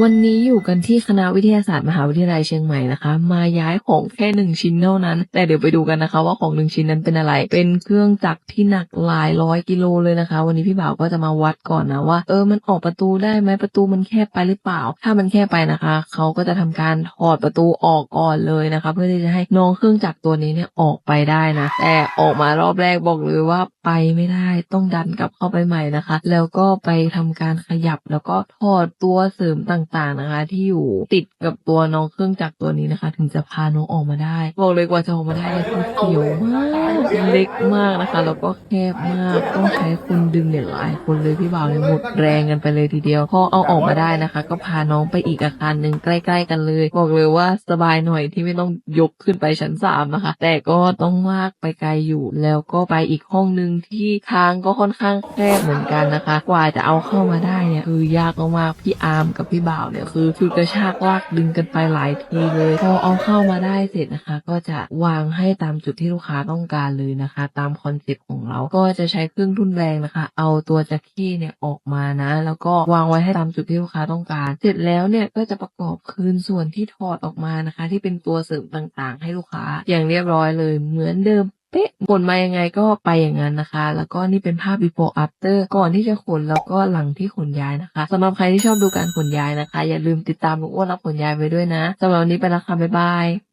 วันนี้อยู่กันที่คณะวิทยาศาสตร์มหาวิทยาลัยเชียงใหม่นะคะ มาย้ายของแค่หนึ่งชิ้นเท่านั้น แต่เดี๋ยวไปดูกันนะคะ ว่าของหนึ่งชิ้นนั้นเป็นอะไร เป็นเครื่องจักรที่หนักหลายร้อยกิโลเลยนะคะ วันนี้พี่บ่าวก็จะมาวัดก่อนนะว่าเออมันออกประตูได้ไหมประตูมันแคบไปหรือเปล่า ถ้ามันแคบไปนะคะเขาก็จะทำการถอดประตูออกก่อนเลยนะคะ เพื่อที่จะให้น้องเครื่องจักรตัวนี้เนี่ยออกไปได้นะ แต่ออกมารอบแรกบอกเลยว่าไปไม่ได้ต้องดันกลับเข้าไปใหม่นะคะ แล้วก็ไปทำการขยับแล้วก็ถอดตัวเสริมต่างๆนะคะ ที่อยู่ติดกับตัวน้องเครื่องจักรตัวนี้นะคะ ถึงจะพาน้องออกมาได้ บอกเลยกว่าจะออกมาได้เนี่ยคือเสียวมากเล็กมากนะคะ แล้วก็แคบมากต้องใช้คนดึงเนี่ยหลายคนเลยพี่บ่าวเลยหมดแรงกันไปเลยทีเดียวพอเอาออกมาได้นะคะ ก็พาน้องไปอีกอาคารหนึ่งใกล้ ๆ กันเลย บอกเลยว่าสบายหน่อยที่ไม่ต้องยกขึ้นไปชั้นสามนะคะ แต่ก็ต้องมากไปไกลอยู่แล้วก็ไปอีกห้องหนึ่งที่ทางก็ค่อนข้างแคบเหมือนกันนะคะ กว่าจะเอาเข้ามาได้เนี่ยคือยากมากๆพี่อาร์มกับพี่บ่าวเนี่ยคือคือกระชากลากดึงกันไปหลายทีเลย พอเอาเข้ามาได้เสร็จนะคะ ก็จะวางให้ตามจุดที่ลูกค้าต้องการเลยนะคะ ตามคอนเซ็ปต์ของเราก็จะใช้เครื่องทุ่นแรงนะคะ เอาตัวจักรี้เนี่ยออกมานะ แล้วก็วางไว้ให้ตามจุดที่ลูกค้าต้องการ เสร็จแล้วเนี่ยก็จะประกอบคืนส่วนที่ถอดออกมานะคะ ที่เป็นตัวเสริมต่างๆ ให้ลูกค้าอย่างเรียบร้อยเลยเหมือนเดิม เป๊ะขนมายังไงก็ไปอย่างนั้นนะคะ แล้วก็นี่เป็นภาพ before after ก่อนที่จะขนแล้วก็หลังที่ขนย้ายนะคะสำหรับใครที่ชอบดูการขนย้ายนะคะ อย่าลืมติดตามลุงอ้วนรับขนย้ายไว้ด้วยนะสำหรับวันนี้ไปแล้วค่ะบ๊ายบาย